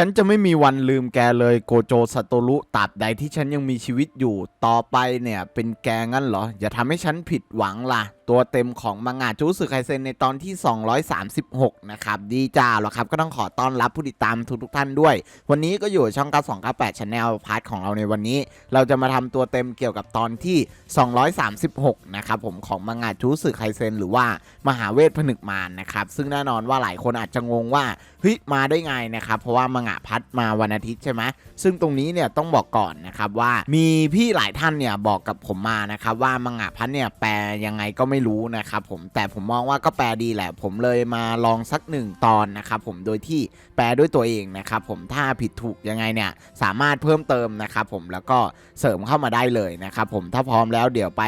ฉันจะไม่มีวันลืมแกเลยโกโจสโตรุตราบใดที่ฉันยังมีชีวิตอยู่ ต่อไปเนี่ยเป็นแกงั้นเหรอ อย่าทำให้ฉันผิดหวังล่ะ ตัวเต็มของมังงะจูสึไคเซนในตอนที่ 236 นะครับดีจ้าหรอครับ ก็ต้องขอต้อนรับผู้ติดตามทุกทุกท่านด้วย วันนี้ก็อยู่ช่อง 9298 Channel พาร์ทของเราในวันนี้ เราจะมาทำตัวเต็มเกี่ยวกับตอนที่ 236 นะครับผมของมังงะจูสึไคเซนหรือว่ามหาเวทผนึกมารนะครับ ซึ่งแน่นอนว่าหลายคนอาจจะงงว่าเฮ้ยมาได้ไงนะครับ เพราะว่ามังงะพัดมาวันอาทิตย์ใช่ไหมซึ่งตรงนี้เนี่ยต้องบอกก่อนนะครับว่ามีพี่หลายท่านเนี่ยบอกกับผมมานะครับว่ามังงะพัดเนี่ยแปลยังไงก็ไม่ไม่รู้นะครับผมแต่ผมมองว่าก็แปลดีแหละ ผมเลยมาลองสักหนึ่งตอนนะครับผมโดยที่แปลด้วยตัวเองนะครับผมถ้าผิดถูกยังไงเนี่ยสามารถเพิ่มเติมนะครับผมแล้วก็เสริมเข้ามาได้เลยนะครับผมถ้าพร้อมแล้วเดี๋ยวไป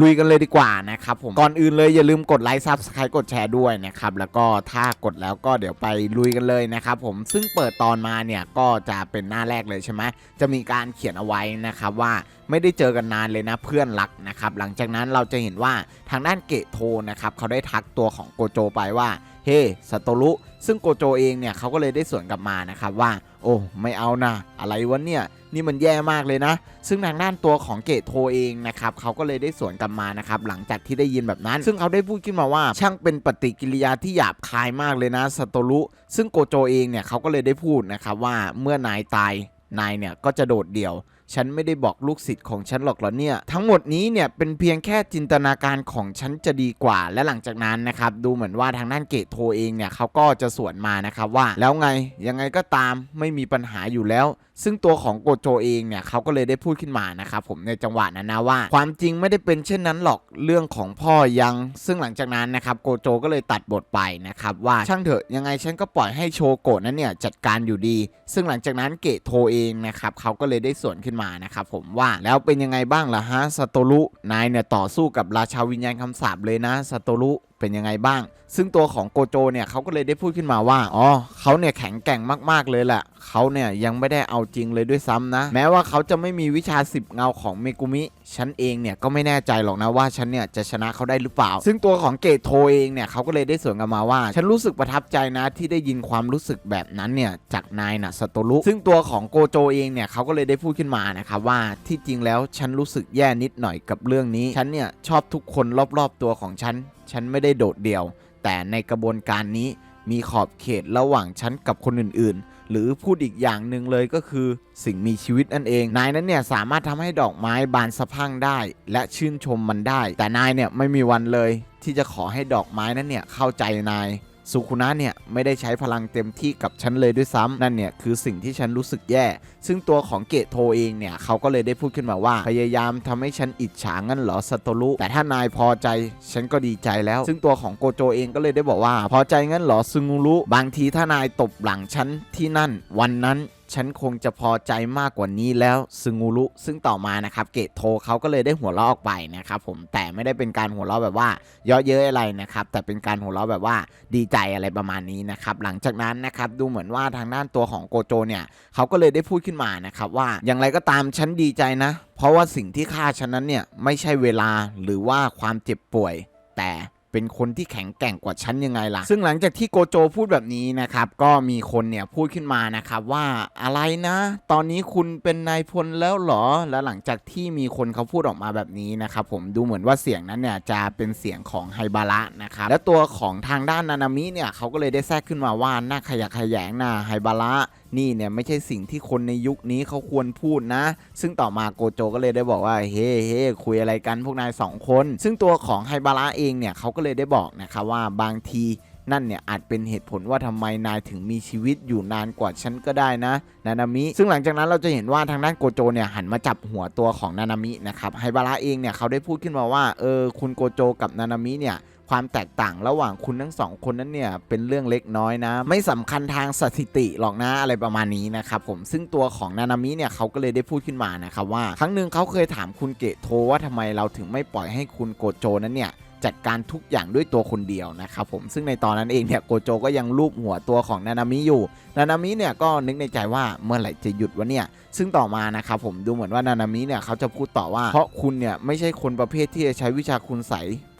ลุยกันเลยดีกว่านะครับผมก่อนอื่นเลยอย่าลืมกดไลค์ซับสไครต์กดแชร์ด้วยนะครับแล้วก็ถ้ากดแล้วก็เดี๋ยวไปลุยกันเลยนะครับผมซึ่งเปิดตอนมาเนี่ยก็จะเป็นหน้าแรกเลยใช่ไหมจะมีการเขียนเอาไว้นะครับว่าไม่ได้เจอกันนานเลยนะเพื่อนรักนะครับหลังจากนั้นเราจะเห็นว่าทางด้านเกะโทนะครับเขาได้ทักตัวของโกโจไปว่าเฮ้สโตรุซึ่งโกโจเองเนี่ยเขาก็เลยได้สวนกลับมานะครับว่า โอ้ไม่เอานะอะไรวะเนี่ยนี่มันแย่มากเลยนะ ซึ่งทางด้านตัวของเกตโทเองนะครับเขาก็เลยได้สวนกลับมานะครับหลังจากที่ได้ยินแบบนั้น ซึ่งเขาได้พูดขึ้นมาว่า ช่างเป็นปฏิกิริยาที่หยาบคายมากเลยนะสโตรุซึ่งโกโจเองเนี่ยเขาก็เลยได้พูดนะครับว่าเมื่อนายตายนายเนี่ยก็จะโดดเดี่ยว ฉันไม่ได้บอกลูกศิษย์ของฉันหรอกเหรอเนี่ย ทั้งหมดนี้เนี่ยเป็นเพียงแค่จินตนาการของฉันจะดีกว่า และหลังจากนั้นนะครับดูเหมือนว่าทางด้านเกตโทเองเนี่ยเขาก็จะสวนมานะครับว่า แล้วไงยังไงก็ตามไม่มีปัญหาอยู่แล้ว ซึ่งตัวของโกโจเองเนี่ยเขาก็เลยได้พูดขึ้นมานะครับผมในจังหวะนั้นนะว่า ความจริงไม่ได้เป็นเช่นนั้นหรอกเรื่องของพ่อยัง ซึ่งหลังจากนั้นนะครับโกโจก็เลยตัดบทไปนะครับว่าช่างเถอะยังไงฉันก็ปล่อยให้โชโกะนั้นเนี่ยจัดการอยู่ดี ซึ่งหลังจากนั้นเกตโทเองนะครับเขาก็เลยได้สวนขึ้นมานะครับผมว่าแล้วเป็นยังไงบ้างล่ะฮะสโตรุนายเนี่ยต่อสู้กับราชาวิญญาณคำสาปเลยนะสโตรุเป็นยังไงบ้าง ซึ่งตัวของโกโจเนี่ยเขาก็เลยได้พูดขึ้นมาว่า อ๋อเขาเนี่ยแข็งแกร่งมากๆเลยแหละ เขาเนี่ยยังไม่ได้เอาจริงเลยด้วยซ้ำนะ แม้ว่าเขาจะไม่มีวิชาสิบเงาของเมกุมิ ฉันเองเนี่ยก็ไม่แน่ใจหรอกนะว่าฉันเนี่ยจะชนะเขาได้หรือเปล่า ซึ่งตัวของเกตโทเองเนี่ยเขาก็เลยได้สวนกลับมาว่า ฉันรู้สึกประทับใจนะที่ได้ยินความรู้สึกแบบนั้นเนี่ยจากนายนะสโตรุซึ่งตัวของโกโจเองเนี่ยเขาก็เลยได้พูดขึ้นมานะครับว่าที่จริงแล้วฉันรู้สึกแย่นิดหน่อยกับเรื่องนี้ ฉันเนี่ยชอบทุกคนรอบๆตัวของฉัน ฉันไม่ได้โดดเดี่ยว แต่ในกระบวนการนี้มีขอบเขตระหว่างฉันกับคนอื่นๆ หรือพูดอีกอย่างหนึ่งเลยก็คือ สิ่งมีชีวิตนั่นเอง นายนั้นเนี่ยสามารถทำให้ดอกไม้บานสะพั่งได้ และชื่นชมมันได้ แต่นายเนี่ยไม่มีวันเลย ที่จะขอให้ดอกไม้นั้นเนี่ยเข้าใจนาย สุคุนะเนี่ยไม่ได้ใช้พลังเต็มที่กับฉันเลยด้วยซ้ำนั่นเนี่ยคือสิ่งที่ฉันรู้สึกแย่ ซึ่งตัวของเกตโทเองเนี่ยเขาก็เลยได้พูดขึ้นมาว่า พยายามทำให้ฉันอิจฉางั้นเหรอสโตรุแต่ถ้านายพอใจฉันก็ดีใจแล้ว ซึ่งตัวของโกโจเองก็เลยได้บอกว่า พอใจงั้นเหรอซึงูรุบางทีถ้านายตบหลังฉันที่นั่น วันนั้น ฉันคงจะพอใจมากกว่านี้แล้วซึงูรุซึ่งต่อมานะครับเกตโทเขาก็เลยได้หัวเราะออกไปนะครับผมแต่ไม่ได้เป็นการหัวเราะแบบว่าเยาะเย้ยอะไรนะครับแต่เป็นการหัวเราะแบบว่าดีใจอะไรประมาณนี้นะครับหลังจากนั้นนะครับดูเหมือนว่าทางด้านตัวของโกโจเนี่ยเขาก็เลยได้พูดขึ้นมานะครับว่าอย่างไรก็ตามฉันดีใจนะ เพราะว่าสิ่งที่ฆ่าฉันนั้นเนี่ยไม่ใช่เวลาหรือว่าความเจ็บป่วยแต่ เป็นคนที่แข็งแกร่งกว่าฉันยังไงล่ะ ซึ่งหลังจากที่โกโจพูดแบบนี้นะครับ ก็มีคนเนี่ยพูดขึ้นมานะครับว่าอะไรนะ ตอนนี้คุณเป็นนายพลแล้วเหรอ แล้วหลังจากที่มีคนเขาพูดออกมาแบบนี้นะครับผมดูเหมือนว่าเสียงนั้นเนี่ยจะเป็นเสียงของไฮบาระนะครับ และตัวของทางด้านนานามิเนี่ยเขาก็เลยได้แทรกขึ้นมาว่าน่าขยะแขยงนะไฮบาระ นี่เนี่ยไม่ใช่สิ่งที่คนในยุคนี้เขาควรพูดนะ ซึ่งต่อมาโกโจก็เลยได้บอกว่าเฮ้เฮ้คุยอะไรกันพวกนายสองคน ซึ่งตัวของไฮบาระเองเนี่ยเขาก็เลยได้บอกนะครับว่าบางทีนั่นเนี่ยอาจเป็นเหตุผลว่าทำไมนายถึงมีชีวิตอยู่นานกว่าฉันก็ได้นะ นานามิ ซึ่งหลังจากนั้นเราจะเห็นว่าทางด้านโกโจเนี่ยหันมาจับหัวตัวของนานามินะครับไฮบาระเองเนี่ยเขาได้พูดขึ้นมาว่าเออคุณโกโจกับนานามิเนี่ย ความแตกต่างระหว่างคุณทั้งสองคนนั้นเนี่ยเป็นเรื่องเล็กน้อยนะ ไม่สำคัญทางสถิติหรอกนะอะไรประมาณนี้นะครับผมซึ่งตัวของนานามิเนี่ยเขาก็เลยได้พูดขึ้นมานะครับว่า ครั้งหนึ่งเขาเคยถามคุณเกตโทว่าทำไมเราถึงไม่ปล่อยให้คุณโกโจนั้นเนี่ยจัดการทุกอย่างด้วยตัวคนเดียวนะครับผมซึ่งในตอนนั้นเองเนี่ยโกโจก็ยังลูบหัวตัวของนานามิอยู่ นานามิเนี่ยก็นึกในใจว่าเมื่อไหร่จะหยุดวะเนี่ยซึ่งต่อมานะครับผมดูเหมือนว่านานามิเนี่ยเขาจะพูดต่อว่าเพราะคุณเนี่ยไม่ใช่คนประเภทที่จะใช้วิชาคุณใส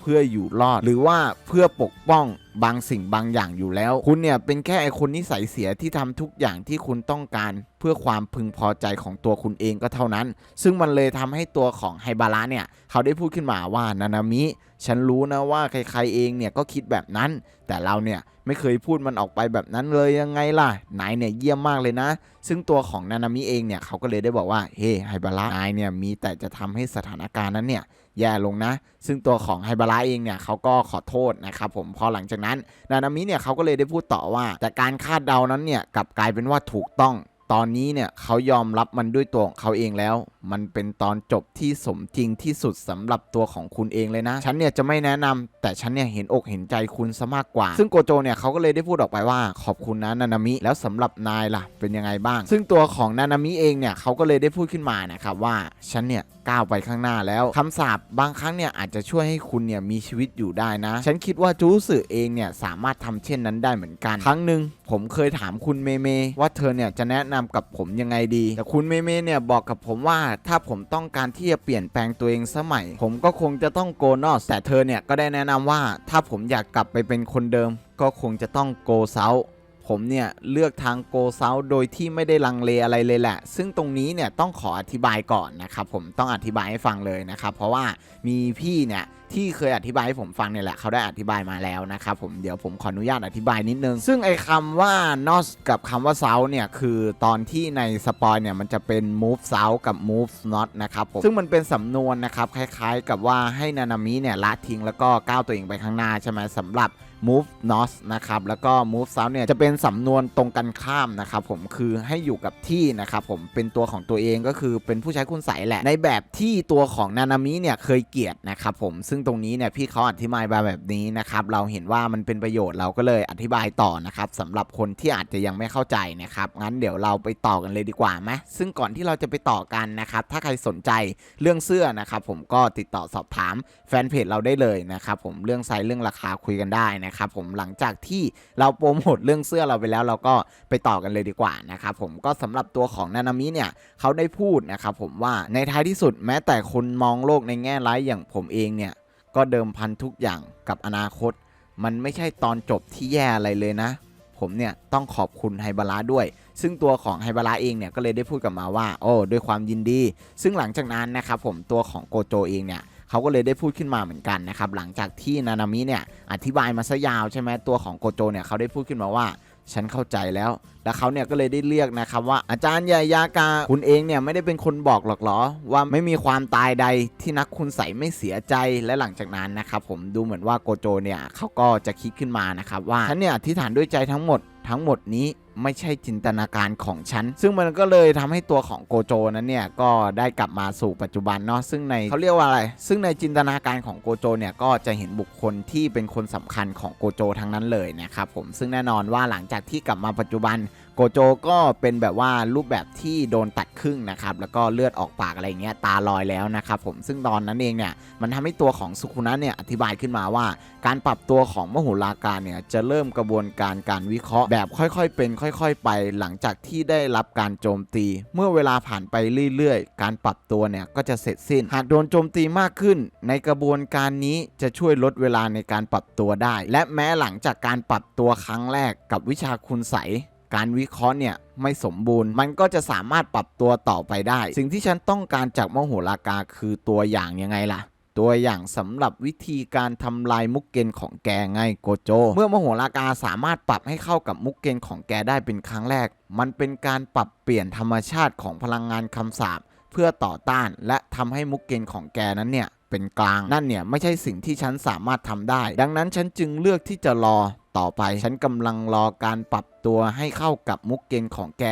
พื่ออยู่รอด หรือว่าเพื่อปกป้อง บางสิ่งบางอย่างอยู่แล้ว คุณเนี่ยเป็นแค่ไอคนนิสัยเสียที่ทำทุกอย่างที่คุณต้องการ เพื่อความพึงพอใจของตัวคุณเองก็เท่านั้น ซึ่งมันเลยทำให้ตัวของไฮบาระเนี่ยเขาได้พูดขึ้นมาว่านานามิ ฉันรู้นะว่าใครๆเองเนี่ยก็คิดแบบนั้น แต่เราเนี่ยไม่เคยพูดมันออกไปแบบนั้นเลยยังไงล่ะนายเนี่ยเยี่ยมมากเลยนะ ซึ่งตัวของนานามิเองเนี่ยเขาก็เลยได้บอกว่าเฮ้ไฮบาระนายเนี่ยมีแต่จะทำให้สถานการณ์นั้นเนี่ยแย่ลงนะ ซึ่งตัวของไฮบาระเองเนี่ยเขาก็ขอโทษนะครับผมพอหลังจากนั้น นานามิเนี่ยเขาก็เลยได้พูดต่อว่า แต่การคาดเดานั้นเนี่ยกลับกลายเป็นว่าถูกต้อง ตอนนี้เนี่ยเขายอมรับมันด้วยตัวของเขาเองแล้ว มันเป็นตอนจบที่สมจริงที่สุดสำหรับตัวของคุณเองเลยนะ ฉันเนี่ยจะไม่แนะนำแต่ฉันเนี่ยเห็นอกเห็นใจคุณซะมากกว่า ซึ่งโกโจเนี่ยเขาก็เลยได้พูดออกไปว่าขอบคุณนะนานามิ แล้วสำหรับนายล่ะ เป็นยังไงบ้าง ซึ่งตัวของนานามิเองเนี่ยเขาก็เลยได้พูดขึ้นมานะครับว่าฉันเนี่ยก้าวไปข้างหน้าแล้วคำสาปบางครั้งเนี่ยอาจจะช่วยให้คุณเนี่ยมีชีวิตอยู่ได้นะ ฉันคิดว่าจูสึเองเนี่ยสามารถทำเช่นนั้นได้เหมือนกัน ครั้งหนึ่งผมเคยถามคุณเมเมว่าเธอเนี่ยจะแนะนำกับผมยังไงดี แต่คุณเมเมเนี่ยบอกกับผมว่าถ้าผมต้องการที่จะเปลี่ยนแปลงตัวเองสมัย ผมก็คงจะต้องโกนอสแต่เธอเนี่ยก็ได้แนะนำว่าถ้าผมอยากกลับไปเป็นคนเดิม ก็คงจะต้องโกเซา ผมเนี่ยเลือกทางโกเซาโดยที่ไม่ได้ลังเลอะไรเลยแหละ ซึ่งตรงนี้เนี่ยต้องขออธิบายก่อนนะครับผมต้องอธิบายให้ฟังเลยนะครับ เพราะว่ามีพี่เนี่ยที่เคยอธิบายให้ผมฟังเนี่ยแหละเขาได้อธิบายมาแล้วนะครับผมเดี๋ยวผมขออนุญาตอธิบายนิดนึง ซึ่งไอ้คำว่า nos กับคำว่า south เนี่ยคือตอนที่ในสปอยเนี่ยมันจะเป็น move south กับ move not นะครับผมซึ่งมันเป็นสำนวนนะครับคล้ายๆ กับว่าให้นานามิเนี่ยละทิ้งแล้วก็ก้าวตัวเองไปข้างหน้าใช่ไหมสำหรับ move north นะครับแล้วก็ move south เนี่ยจะเป็นสำนวนตรงกันข้ามนะครับผมคือให้อยู่กับที่นะครับผมเป็นตัวของตัวเองก็คือเป็นผู้ใช้คุณใสแหละ ในแบบที่ตัวของนานามิเนี่ยเคยเกลียดนะครับผมซึ่งตรงนี้เนี่ยพี่เขาอธิบายมาแบบนี้นะครับเราเห็นว่ามันเป็นประโยชน์เราก็เลยอธิบายต่อนะครับสำหรับคนที่อาจจะยังไม่เข้าใจนะครับงั้นเดี๋ยวเราไปต่อกันเลยดีกว่าไหมซึ่งก่อนที่เราจะไปต่อกันนะครับถ้าใครสนใจเรื่องเสื้อนะครับผมก็ติดต่อสอบถามแฟนเพจเราได้เลยนะครับผมเรื่องไซส์เรื่องราคาคุยกันได้นะครับครับผมหลังจากที่เราโปรโมทเรื่องเสื้อเราไปแล้ว เราก็ไปต่อกันเลยดีกว่านะครับผมก็สำหรับตัวของนานามิเนี่ยเขาได้พูดนะครับผมว่าในท้ายที่สุดแม้แต่คนมองโลกในแง่ร้ายอย่างผมเองเนี่ยก็เดิมพันทุกอย่างกับอนาคต มันไม่ใช่ตอนจบที่แย่อะไรเลยนะ ผมเนี่ยต้องขอบคุณไฮบาระด้วย ซึ่งตัวของไฮบาระเองเนี่ยก็เลยได้พูดกลับมาว่า โอ้ด้วยความยินดี ซึ่งหลังจากนั้นนะครับผมตัวของโกโจเองเนี่ย เขาก็เลยได้พูดขึ้นมาเหมือนกันนะครับหลังจากที่นานามิเนี่ยอธิบายมาซะยาวใช่ไหมตัวของโกโจเนี่ยเขาได้พูดขึ้นมาว่าฉันเข้าใจแล้ว แล้วเขาเนี่ยก็เลยได้เรียกนะครับว่าอาจารย์ยายากา คุณเองเนี่ยไม่ได้เป็นคนบอกหรอกเหรอ ว่าไม่มีความตายใดที่นักคุณใสไม่เสียใจ และหลังจากนั้นนะครับผมดูเหมือนว่าโกโจเนี่ยเขาก็จะคิดขึ้นมานะครับว่าฉันเนี่ยอธิษฐานด้วยใจทั้งหมดทั้งหมดนี้ ไม่ใช่จินตนาการของฉัน ซึ่งมันก็เลยทำให้ตัวของโกโจนั้นเนี่ยก็ได้กลับมาสู่ปัจจุบันเนาะซึ่งในเขาเรียกว่าอะไร ซึ่งในจินตนาการของโกโจเนี่ยก็จะเห็นบุคคลที่เป็นคนสำคัญของโกโจทั้งนั้นเลยนะครับผมซึ่งแน่นอนว่าหลังจากที่กลับมาปัจจุบันโกโจก็เป็นแบบว่ารูปแบบที่โดนตัดครึ่งนะครับแล้วก็เลือดออกปากอะไรเงี้ยตาลอยแล้วนะครับผมซึ่งตอนนั้นเองเนี่ยมันทำให้ตัวของสุคุนะเนี่ยอธิบายขึ้นมาว่า การปรับตัวของมโหราการเนี่ยจะเริ่มกระบวนการการวิเคราะห์แบบค่อยๆ เป็นค่อยๆ ไปหลังจากที่ได้รับการโจมตี เมื่อเวลาผ่านไปเรื่อยๆ การปรับตัวเนี่ยก็จะเสร็จสิ้น หากโดนโจมตีมากขึ้น ในกระบวนการนี้จะช่วยลดเวลาในการปรับตัวได้ และแม้หลังจากการปรับตัวครั้งแรกกับวิชาคุณใสยการวิเคราะห์เนี่ยไม่สมบูรณ์ มันก็จะสามารถปรับตัวต่อไปได้ สิ่งที่ฉันต้องการจากมโหรากาคือตัวอย่างยังไงล่ะ ตัวอย่างสำหรับวิธีการทำลายมุกเกนของแกไงโกโจ เมื่อมโหรากาสามารถปรับให้เข้ากับมุกเกนของแกได้เป็นครั้งแรก มันเป็นการปรับเปลี่ยนธรรมชาติของพลังงานคำสาปเพื่อต่อต้านและทำให้มุกเกนของแกนั้นเนี่ยเป็นกลางนั่นเนี่ยไม่ใช่สิ่งที่ฉันสามารถทำได้ ดังนั้นฉันจึงเลือกที่จะรอต่อไป ฉันกำลังรอการปรับตัวให้เข้ากับมุกเกนของแก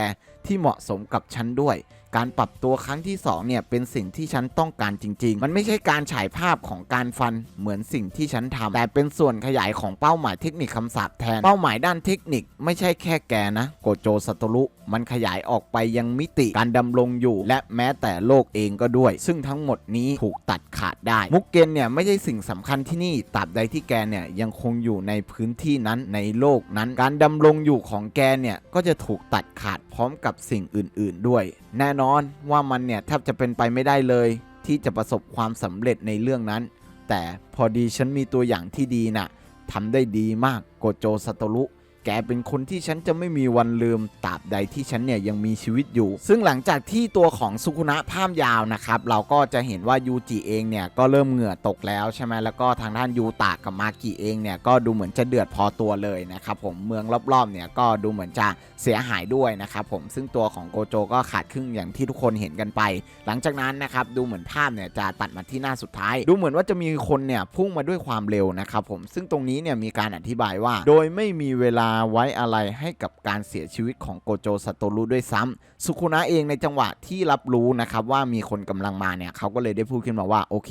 ที่เหมาะสมกับฉันด้วย การปรับตัวครั้งที่2เนี่ยเป็นสิ่งที่ฉันต้องการจริง ๆ มันไม่ใช่การฉายภาพของการฟันเหมือนสิ่งที่ฉันทำแต่เป็นส่วนขยายของเป้าหมายเทคนิคคำสาปแทน เป้าหมายด้านเทคนิคไม่ใช่แค่แกนะโกโจสโตรุมันขยายออกไปยังมิติการดำรงอยู่ และแม้แต่โลกเองก็ด้วย ซึ่งทั้งหมดนี้ถูกตัดขาดได้ มุกเกนเนี่ยไม่ใช่สิ่งสำคัญที่นี่ตราบใดที่แกเนี่ยยังคงอยู่ในพื้นที่นั้นในโลกนั้น การดำรงอยู่ของแกเนี่ยก็จะถูกตัดขาดพร้อมกับสิ่งอื่น ๆ ด้วย แน่นอนว่ามันเนี่ยแทบจะเป็นไปไม่ได้เลย ที่จะประสบความสำเร็จในเรื่องนั้น แต่พอดีฉันมีตัวอย่างที่ดีน่ะทำได้ดีมากโกโจสโตรุ แกเป็นคนที่ฉันจะไม่มีวันลืมตราบใดที่ฉันเนี่ยยังมีชีวิตอยู่ ซึ่งหลังจากที่ตัวของสุคุนะภาพยาวนะครับ เราก็จะเห็นว่ายูจิเองเนี่ยก็เริ่มเหงื่อตกแล้วใช่ไหมแล้วก็ทางด้านยูตะกับมากิเองเนี่ยก็ดูเหมือนจะเดือดพอตัวเลยนะครับผมเมืองรอบๆเนี่ยก็ดูเหมือนจะเสียหายด้วยนะครับผมซึ่งตัวของโกโจก็ขาดครึ่งอย่างที่ทุกคนเห็นกันไป หลังจากนั้นนะครับดูเหมือนภาพเนี่ยจะตัดมาที่หน้าสุดท้าย ดูเหมือนว่าจะมีคนเนี่ยพุ่งมาด้วยความเร็วนะครับผมซึ่งตรงนี้เนี่ยมีการอธิบายว่า โดยไม่มีเวลาไว้อะไรให้กับการเสียชีวิตของโกโจสโตรุด้วยซ้ำสุคุนะเองในจังหวะที่รับรู้นะครับว่ามีคนกำลังมาเนี่ยเขาก็เลยได้พูดขึ้นมาว่าโอเค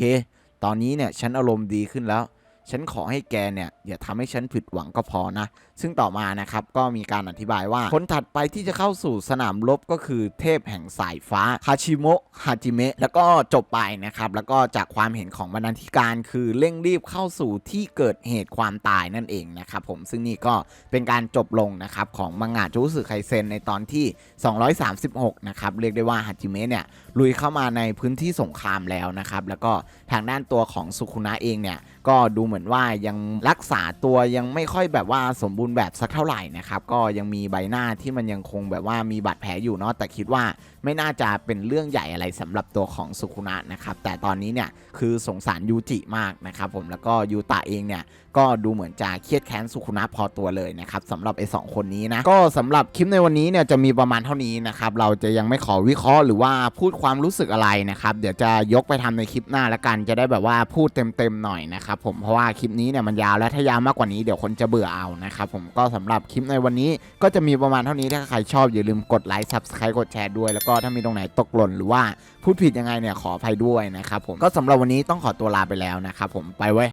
ตอนนี้เนี่ยฉันอารมณ์ดีขึ้นแล้ว ฉันขอให้แกเนี่ยอย่าทำให้ฉันผิดหวังก็พอนะ ซึ่งต่อมานะครับก็มีการอธิบายว่า คนถัดไปที่จะเข้าสู่สนามรบก็คือเทพแห่งสายฟ้าฮาชิโมะฮาจิเมะแล้วก็จบไปนะครับ แล้วก็จากความเห็นของบรรณาธิการคือเร่งรีบเข้าสู่ที่เกิดเหตุความตายนั่นเองนะครับผมซึ่งนี่ก็เป็นการจบลงนะครับของมังงะจูสึไคเซนในตอนที่ 236 นะครับเรียกได้ว่าฮาจิเมะเนี่ยลุยเข้ามาในพื้นที่สงครามแล้วนะครับแล้วก็ทางด้านตัวของสุคุนะเองเนี่ยก็ดูเหมือนว่ายังรักษาตัวยังไม่ค่อยแบบว่าสมบูรณ์แบบสักเท่าไหร่นะครับก็ยังมีใบหน้าที่มันยังคงแบบว่ามีบาดแผลอยู่เนาะแต่คิดว่าไม่น่าจะเป็นเรื่องใหญ่อะไรสำหรับตัวของสุคุนะนะครับแต่ตอนนี้เนี่ยคือสงสารยูจิมากนะครับผมแล้วก็ยูตะเองเนี่ย ก็ดูเหมือนจะเครียดแค้นสุคุนะพอตัวเลยนะครับสำหรับไอ้สองคนนี้นะก็สำหรับคลิปในวันนี้เนี่ยจะมีประมาณเท่านี้นะครับเราจะยังไม่ขอวิเคราะห์หรือว่าพูดความรู้สึกอะไรนะครับเดี๋ยวจะยกไปทำในคลิปหน้าละกันจะได้แบบว่าพูดเต็มๆหน่อยนะครับผมเพราะว่าคลิปนี้เนี่ยมันยาวและถ้ายาวมากกว่านี้เดี๋ยวคนจะเบื่อเอานะครับผมก็สำหรับคลิปในวันนี้ก็จะมีประมาณเท่านี้ถ้าใครชอบอย่าลืมกดไลค์ subscribe กดแชร์ด้วยแล้วก็ถ้ามีตรงไหนตกหล่นหรือว่าพูดผิดยังไงเนี่ยขออภัยด้วยนะครับผมก็สำหรับวันนี้ต้องขอตัวลาไปแล้วนะครับผมไปเว้